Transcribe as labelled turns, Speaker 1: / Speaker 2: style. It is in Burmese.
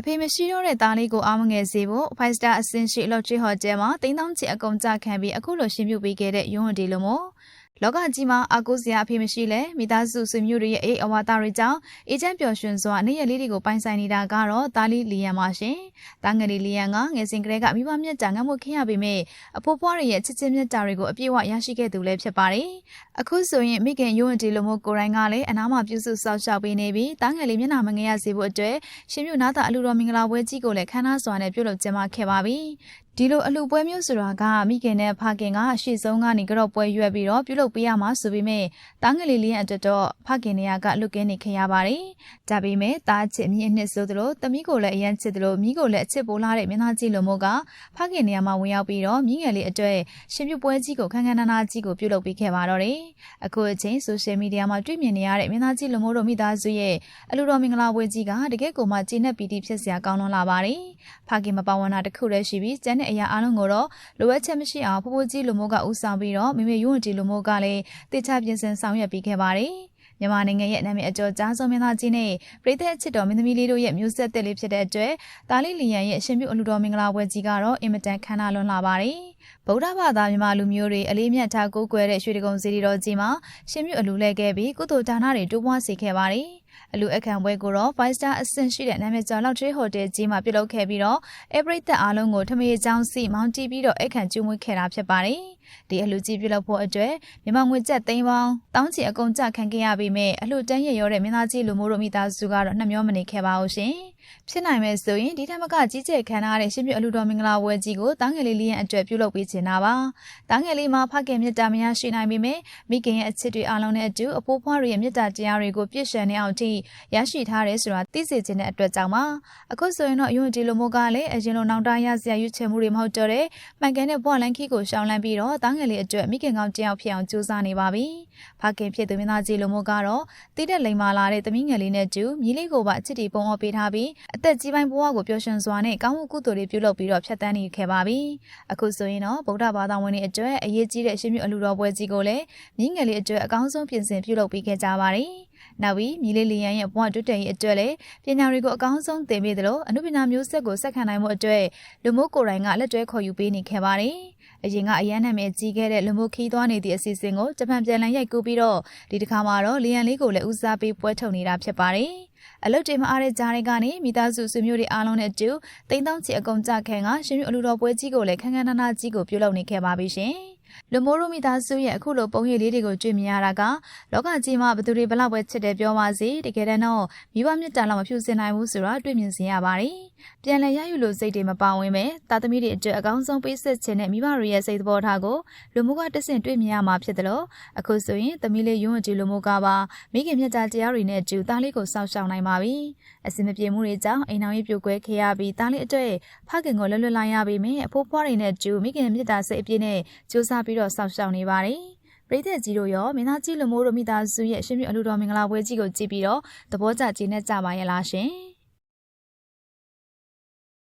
Speaker 1: အဖေမရှိတော့တဲ့သားလေးကိုအားမငယ်စေဖို့5 star အဆင့်ရှိ Lottery Hotel မှာတိန်းတောင်းချီအကုန်ကြခံပြီးအခုလိုရှင်ပြုပေးခဲ့တဲ့ယွန်းဝတီလိုမို့ လောကကြီးမှာအကူစရာအဖေမရှိလဲမိသားစုဆွေမျိုးတွေရဲ့အိအဝါသားတွေကြောင့်အေဂျင့်ပျော်ရွှင်စွာနေ့ရက်လေးတွေကိုပိုင်ဆိုင်နေတာကတော့သားလေးလီယန်ပါရှင်။သားငယ်လေးလီယန်ကငယ်စဉ်ကတည်းကမိဘမြတ်တာငတ်မှုခင်ရပေမဲ့အဖိုးဖွားတွေရဲ့ချစ်ချင်းမြတ်တာတွေကိုအပြည့်အဝရရှိခဲ့သူလည်းဖြစ်ပါတယ်။အခုဆိုရင်မိခင်ယွန်းဝတီလိုမို့ကိုရိုင်းကလည်းအနားမှာပြုစုစောင့်ရှောက်ပေးနေပြီးသားငယ်လေးမျက်နှာမငယ်ရစေဖို့အတွက်ရှင်မြူနာတာအလူတော်မင်္ဂလာပွဲကြီးကိုလည်းခမ်းနားစွာနဲ့ပြုလုပ်ကျင်းပခဲ့ပါပြီ။ ဒီလိုအလှပွဲမျိုးဆိုတာကမိခင်နဲ့ဖခင်ကရှေ့ဆုံးကနေကြော့ပွဲရွက်ပြီးတော့ပြုလုပ်ပေးရမှာဆိုပေမဲ့တားငယ်လေးလေးရဲ့အတွက်တော့ဖခင်နေရာကလွတ်ကင်းနေခဲ့ရပါတယ်။ဒါပေမဲ့တားချစ်မြင့်နှစ်ဆိုသလိုတမီးကိုလည်းအရန်ချစ်သလိုမိကိုလည်းအချစ်ပိုလာတဲ့မင်းသားကြီးလိုမျိုးကဖခင်နေရာမှာဝင်ရောက်ပြီးတော့မိငယ်လေးအတွက်ရှင်ပြုပွဲကြီးကိုခန်းခန်းနာနာကြီးကိုပြုလုပ်ပေးခဲ့ပါတော့တယ်။အခုအချိန်ဆိုရှယ်မီဒီယာမှာတွေ့မြင်နေရတဲ့မင်းသားကြီးလိုမျိုးတို့မိသားစုရဲ့အလူတော်မင်္ဂလာပွဲကြီးကတကယ့်ကိုမှကြည်နဲ့ပီတိဖြစ်စရာကောင်းလွန်လာပါတယ်။ဖခင်မပါဝင်တာတခုတည်းရှိပြီးကျန်တဲ့အရာအလုံးကိုတော့လိုအပ်ချက်မရှိအောင်ဖိုးဖိုးကြီးလူမျိုးကဦးဆောင်ပြီးတော့မိမိရုံးတီလူမျိုးကလည်းတေချပြင်ဆင်ဆောင်ရွက်ပေးခဲ့ပါတယ်။မြန်မာနိုင်ငံရဲ့နာမည်အကျော်ကြားဆုံးမင်းသားကြီးနဲ့ပြည်သက်အချစ်တော်မင်းသမီးလေးတို့ရဲ့မျိုးဆက်သက်လေးဖြစ်တဲ့အတွက်တာလီလီယန်ရဲ့အရှင်ပြုအလူတော်မင်္ဂလာပွဲကြီးကတော့အင်မတန်ခမ်းနားလွန်းလာပါတယ်။ ဗုဒ္ဓဘာသာမြန်မာလူမျိုးတွေအလေးမြတ်ထားကိုးကွယ်တဲ့ရွှေတကုံစီရီတော်ကြီးမှာရှင်ပြုအလူလဲခဲ့ပြီးကုသိုလ်ဒါနတွေတိုးပွားစေခဲ့ပါတယ်။အလူအခမ်းပွဲကိုတော့5 star အဆင့်ရှိတဲ့နာမည်ကျော်လောက်ထွေးဟိုတယ်ကြီးမှာပြုလုပ်ခဲ့ပြီးတော့အပရိသတ်အားလုံးကိုထမေချောင်းစီမောင်းတီးပြီးတော့အခမ်းကျူးမွေးခဲ့တာဖြစ်ပါတယ်။ဒီအလူကြီးပြုလုပ်ဖို့အတွက်မြန်မာငွေကျပ်သိန်းပေါင်းတောင်းချီအကုန်ကြခံခဲ့ရပြီးမြဲအလူတန်းရရောတဲ့မင်းသားကြီးလူမျိုးတို့မိသားစုကတော့နှမျောမနေခဲ့ပါဘူးရှင်။ ဖြစ်နိုင်မဲ့ဆိုရင်ဒီထက်မကကြီးကျယ်ခံထားတဲ့ရှင်ပြအလူတော်မင်္ဂလာပွဲကြီးကိုတားငယ်လေးလေးရဲ့အတွက်ပြုလုပ်ပေးချင်တာပါ။တားငယ်လေးမှာဖခင်မြတ်တာမရရှိနိုင်ပေမဲ့မိခင်ရဲ့အချစ်တွေအားလုံးနဲ့အတူအဖိုးဖွားတွေရဲ့မြတ်တာတရားတွေကိုပြည့်စုံနေအောင်ထိရရှိထားတယ်ဆိုတာသိစေချင်တဲ့အတွက်ကြောင့်ပါအခုဆိုရင်တော့ယွန်းဒီလိုမျိုးကလည်းအရင်လိုနောင်တရစရာရွေးချယ်မှုတွေမဟုတ်တော့တဲ့မှန်ကန်တဲ့ဘွားလန်ခီကိုရှောင်းလန်းပြီးတော့တားငယ်လေးအတွက်မိခင်ကောင်းတယောက်ဖြစ်အောင်ကြိုးစားနေပါပြီဖခင်ဖြစ်သူမင်းသားကြီးလိုမျိုးကတော့တိတဲ့လိမ်မာလာတဲ့သမီးငယ်လေးနဲ့တူမြီးလေးကိုပါအချစ်တီပုံအော်ပေးထားပြီးအသက်ကြီးပိုင်းဘဝကိုပျော်ရွှင်စွာနဲ့ကောင်းမှုကုသိုလ်တွေပြုလုပ်ပြီးတော့ဖြတ်တန်းနေခဲ့ပါပြီအခုဆိုရင်တော့ဗုဒ္ဓဘာသာဝင်တွေအတွက်အရေးကြီးတဲ့အရှင်မြတ်အလူတော်ပွဲကြီးကိုလည်းမြင်းငယ်လေးအတွက်အကောင်းဆုံးပြင်ဆင်ပြုလုပ်ပေးခဲ့ကြပါတယ် နောက်ပြီးမြီလေးလီယန်ရဲ့ဘဝတွတ်တဲ့ရေးအတွက်လည်းပညာတွေကိုအကောင်းဆုံးသင်ပေးသလိုအနုပညာမျိုးဆက်ကိုဆက်ခံနိုင်မှုအတွက်လူမှုကိုယ်တိုင်ကလက်တွဲခေါ်ယူပေးနေခဲ့ပါတယ်။အရင်ကအရန်နာမည်ကြီးခဲ့တဲ့လူမှုခီးသွားနေသည့်အစီအစဉ်ကိုဂျပန်ပြန်လည်ရိုက်ကူးပြီးတော့ဒီတစ်ခါမှာတော့လီယန်လေးကိုလည်းဦးစားပေးပွဲထုတ်နေတာဖြစ်ပါတယ်။အလုတ်တွေမအားတဲ့ကြားတွေကနေမိသားစုဆွေမျိုးတွေအားလုံးနဲ့အတူတိမ်တောင်းချီအကုန်ကြခံကရှင်မြအလူတော်ပွဲကြီးကိုလည်းခန်းခန်းနာနာကြီးကိုပြုလုပ်နေခဲ့ပါပြီရှင်။ လူမိုးရိုမီသားစုရဲ့အခုလိုပုံရိပ်လေးတွေကိုတွေ့မြင်ရတာကလောကကြီးမှာဘသူတွေဘလောက်ပဲချစ်တယ်ပြောပါစေတကယ်တမ်းတော့မိဘမြတ်တန်လောက်မဖြူစင်နိုင်ဘူးဆိုတာတွေ့မြင်စင်ရပါတယ်။ပြန်လည်ရယူလို့စိတ်တွေမပါဝင်ပဲတာသမီတွေအတွက်အကောင်းဆုံးပေးဆက်ခြင်းနဲ့မိဘတွေရဲ့စိတ်သဘောထားကိုလူမိုးကတဆင့်တွေ့မြင်ရမှာဖြစ်တယ်လို့အခုဆိုရင်သမီးလေးယွန်းကြည့်လူမိုးကပါမိခင်မြတ်တာတရားတွေနဲ့အတူသားလေးကိုစောင့်ရှောက်နိုင်ပါပြီ။အစင်မပြေမှုတွေကြောင့်အိမ်အောင်ရေးပြိုကွဲခဲ့ရပြီးသားလေးအတွက်ဖခင်ကိုလွတ်လွတ်လိုက်ရပြီးမြအဖိုးဖွားတွေနဲ့အတူမိခင်မြတ်တာစိတ်အပြည့်နဲ့ကြိုးစားပြီးတော့စောင့်ရှောက်နေပါတယ်။ပရိသတ်ကြီးတို့ရောမင်းသားကြီးလူမိုးတို့မိသားစုရဲ့ရှင်မြအလူတော်မင်္ဂလာပွဲကြီးကိုကြည့်ပြီးတော့သဘောကျကျေနပ်ကြပါရဲ့လားရှင်။